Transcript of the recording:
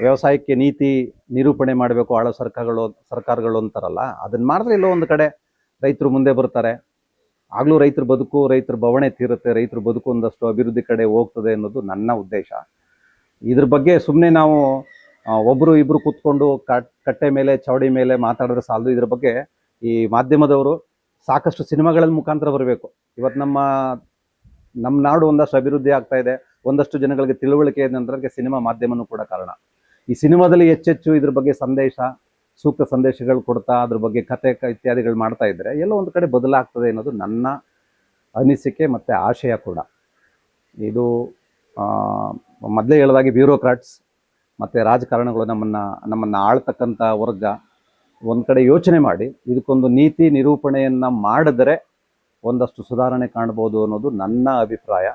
ವ್ಯವಸಾಯಕ್ಕೆ ನೀತಿ ನಿರೂಪಣೆ ಮಾಡಬೇಕು ಆಳ ಸರ್ಕಾರಗಳು ಸರ್ಕಾರಗಳು ಅಂತಾರಲ್ಲ ಅದನ್ನ ಮಾಡಿದ್ರೆ ಇಲ್ಲೋ ಒಂದು ಕಡೆ ರೈತರು ಮುಂದೆ ಬರ್ತಾರೆ. ಆಗಲೂ ರೈತರ ಬದುಕು, ರೈತರ ಬವಣೆ ತೀರುತ್ತೆ, ರೈತರ ಬದುಕು ಒಂದಷ್ಟು ಅಭಿವೃದ್ಧಿ ಕಡೆ ಹೋಗ್ತದೆ ಅನ್ನೋದು ನನ್ನ ಉದ್ದೇಶ. ಇದ್ರ ಬಗ್ಗೆ ಸುಮ್ಮನೆ ನಾವು ಒಬ್ಬರು ಇಬ್ಬರು ಕೂತ್ಕೊಂಡು ಕಟ್- ಕಟ್ಟೆ ಮೇಲೆ, ಚೌಡಿ ಮೇಲೆ ಮಾತಾಡಿದ್ರೆ ಸಾಲದು. ಇದ್ರ ಬಗ್ಗೆ ಈ ಮಾಧ್ಯಮದವರು ಸಾಕಷ್ಟು ಸಿನಿಮಾಗಳ ಮುಖಾಂತರ ಬರಬೇಕು. ಇವತ್ತು ನಮ್ಮ ನಮ್ಮ ನಾಡು ಒಂದಷ್ಟು ಅಭಿವೃದ್ಧಿ ಆಗ್ತಾ ಇದೆ, ಒಂದಷ್ಟು ಜನಗಳಿಗೆ ತಿಳುವಳಿಕೆ ಇದೆ ಅಂದ್ರೆ ಸಿನಿಮಾ ಮಾಧ್ಯಮನೂ ಕೂಡ ಕಾರಣ. ಈ ಸಿನಿಮಾದಲ್ಲಿ ಹೆಚ್ಚೆಚ್ಚು ಇದ್ರ ಬಗ್ಗೆ ಸಂದೇಶ, ಸೂಕ್ತ ಸಂದೇಶಗಳು ಕೊಡ್ತಾ, ಅದ್ರ ಬಗ್ಗೆ ಕತೆ ಇತ್ಯಾದಿಗಳು ಮಾಡ್ತಾ ಇದ್ರೆ ಎಲ್ಲೋ ಒಂದು ಕಡೆ ಬದಲಾಗ್ತದೆ ಅನ್ನೋದು ನನ್ನ ಅನಿಸಿಕೆ ಮತ್ತು ಆಶಯ ಕೂಡ. ಇದು ಮೊದಲೇ ಹೇಳಿದಾಗೆ ಬ್ಯೂರೋಕ್ರಾಟ್ಸ್ ಮತ್ತು ರಾಜಕಾರಣಗಳು ನಮ್ಮನ್ನು ನಮ್ಮನ್ನು ಆಳ್ತಕ್ಕಂಥ ವರ್ಗ ಒಂದು ಕಡೆ ಯೋಚನೆ ಮಾಡಿ, ಇದಕ್ಕೊಂದು ನೀತಿ ನಿರೂಪಣೆಯನ್ನು ಮಾಡಿದರೆ ಒಂದಷ್ಟು ಸುಧಾರಣೆ ಕಾಣ್ಬೋದು ಅನ್ನೋದು ನನ್ನ ಅಭಿಪ್ರಾಯ.